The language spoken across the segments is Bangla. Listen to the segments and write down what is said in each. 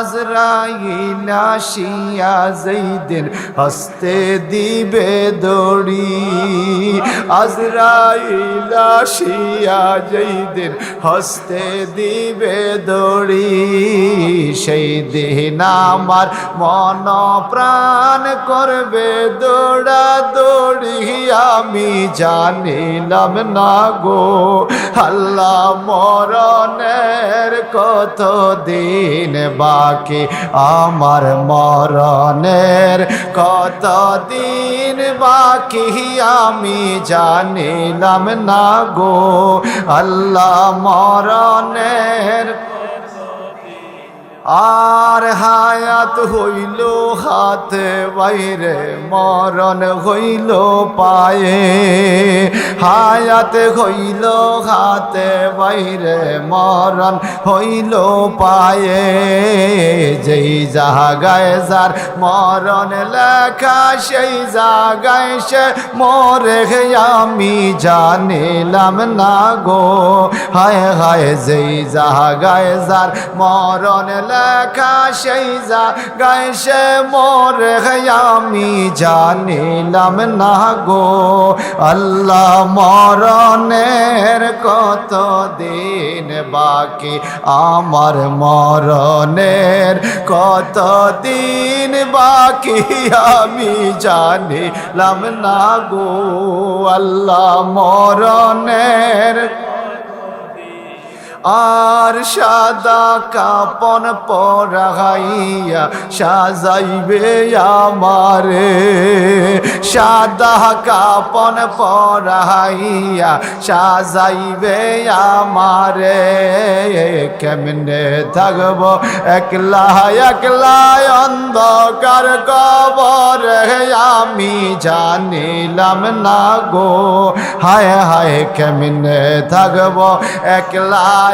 আজরাইলা শিয়া যেদিন হস্তে দিবে দড়ি, আজরাইলা শিয়া যেদিন হস্তে দিবে দড়ি সেই দিন আমার মন প্রাণ করবে দৌড়া দৌড়ি। আমি জানিলাম না গো, আল্লাহ মরণের কত দিন বাকি আমার মরণের কত দিন বাকি আমি জানিলাম না গো আল্লাহ মরণের আর হায়াত হইল হাতে, বাইরে মরণ হইল পায়ে। হায়াত হইল হাতে, বাইরে মরণ হইল পায়ে। যেই জাগায় যার মরণ লেখা, সেই জাগায় সে মরে আমি জানিলাম না গো। হায় হায়, যেই জাগায় যার মরণ লেখা সেই জাগায় সে মরে আমি জানিলাম না গো। আল্লাহ মরণের কত দিন বাকি? আমার মরণের কত দিন বাকি? আমি জানিলাম না গো। আল্লাহ মরণের আর সাদা কাপন পরাইয়া সাজাইবে আমারে। সাদা কাপন পরাইয়া সাজাইবে আমারে। কেমনে থাকব? একলা একলা অন্ধকার কবর আমি জানিলাম না গো। হায় হায়, কেমনে থাকব? একলা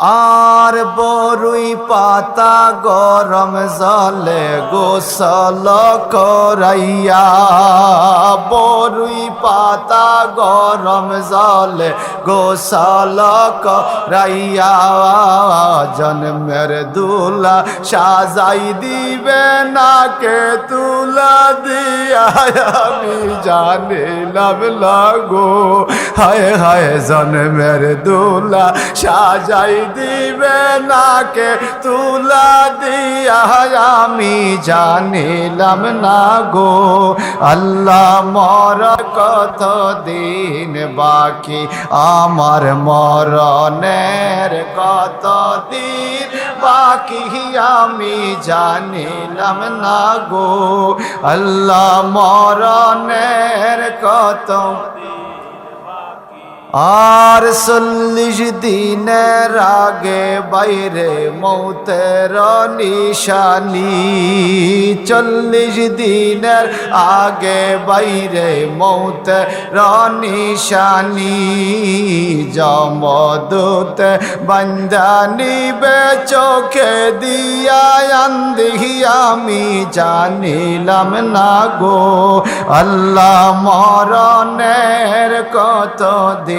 আর বরুই পাতা গরম জলে গোসল করাইয়া, বরুই পাতা গরম জলে গোসল করাইয়া, জন্মের দুলা সাজাই দিবে নাকে তুলা দিয়া, আমি জানিলাম লাগো। হায় হায়, জন্মের দুলা সাজাই দিবে নাকে তুলা দিয়া। আমি জানিলাম না গো, আল্লাহ মর কত দিন বাকি। আমার মরণের কত দিন বাকি। আমি জানিলাম না গো, আল্লাহ মরণের কত আর চল্লিশ দিনের আগে বাইরে মৌতের নিশানি। চল্লিশ দিনের আগে বাইরে মৌতের নিশানি। জমদূত বন্দানিবে চোখে দিয়া আমি জানিলাম না গো। আল্লাহ মরণের কত দিন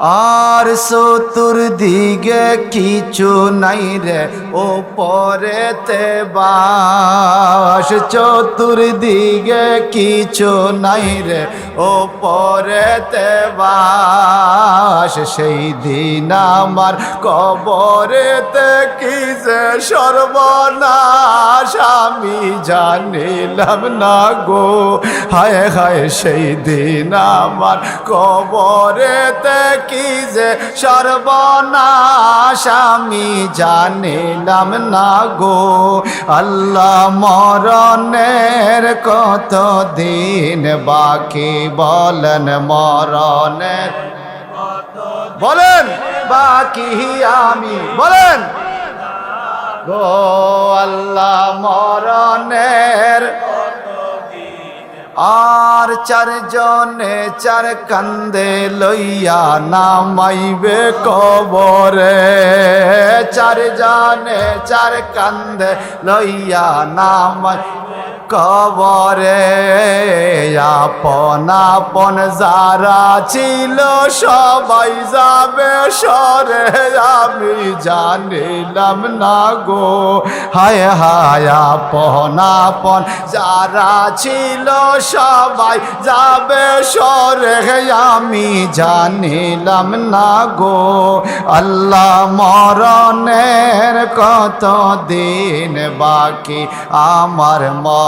আর চতুর দিকে কিছু নাই রে ও পরেতে বাস। চতুর দিকে কিছু নাই রে ও পরেতে বাস। সেই দিন আমার কবরেতে কি যে সর্বনাশ, আমি জানিলাম না গো। হায় হায়, সেই দিন আমার কবরেতে কি যে সর্বনাশ আমি জানিলাম না গো। আল্লাহ মরণের কত দিন বাকি বলেন মরণের। বলেন। বাকি আমি বলেন। গো আল্লাহ মরণের আর চারজনে চার কান্দে লইয়া নামাইবে কবরে। চারজনে চার কান্দে লইয়া নামাই কবরে আপন আপন যারা ছিল সবাই যাবে সরে। আমি জানিলাম না গো, হায় হায় আপন আপন যারা ছিল সবাই যাবে সরে। আমি জানিলাম না গো, আল্লাহ মরণের কত দিন বাকি? আমার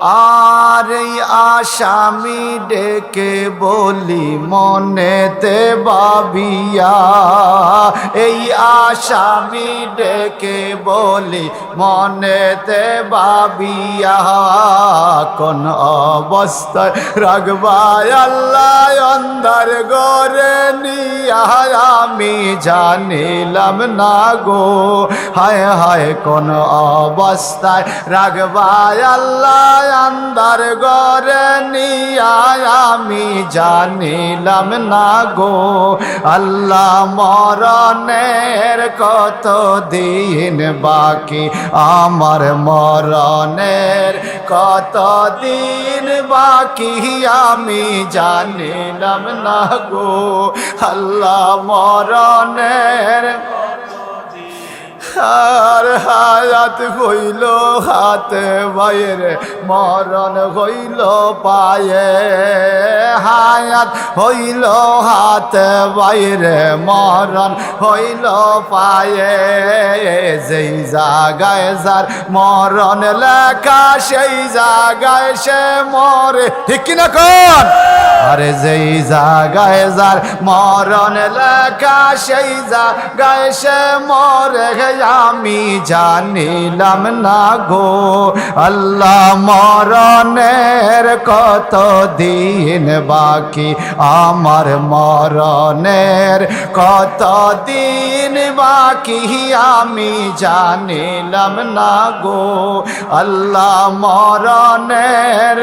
আর এই আসামি ডেকে বলি মনেতে বাবিয়া এই আসামি ডেকে বলি মনেতে বাবিয়া কোন অবস্থায় রাখবাই আল্লাহ, অন্ধার গরে আমি জানিলাম না গো, হায় হায়, কোন অবস্থায় রাখবাই আল্লাহ আন্দার গরে নিয়া আমি জানিলাম না গো। আল্লাহ মরণের কত দিন বাকি? আমার মরণের কত দিন বাকি? আমি জানিলাম না গো। আল্লাহ মরণের আর হায়াত হইল হাতে বাইরে মরণ হইল পায়ে। হায়াত হইল হাতে বাইরে মরণ হইল পায়ে। যেই জাগায় যার মরণ লেখা, সেই জাগায় সে মরে। ঠিক কিনা কোন? আরে যেই জাগায় যার মরণ লেখা, সেই জাগায় সে মরে আমি জানিলাম না গো, আল্লাহ মরণের কত দিন বাকি? আমার মরণের কত দিন বাকি? আমি জানিলাম না গো, আল্লাহ মরণের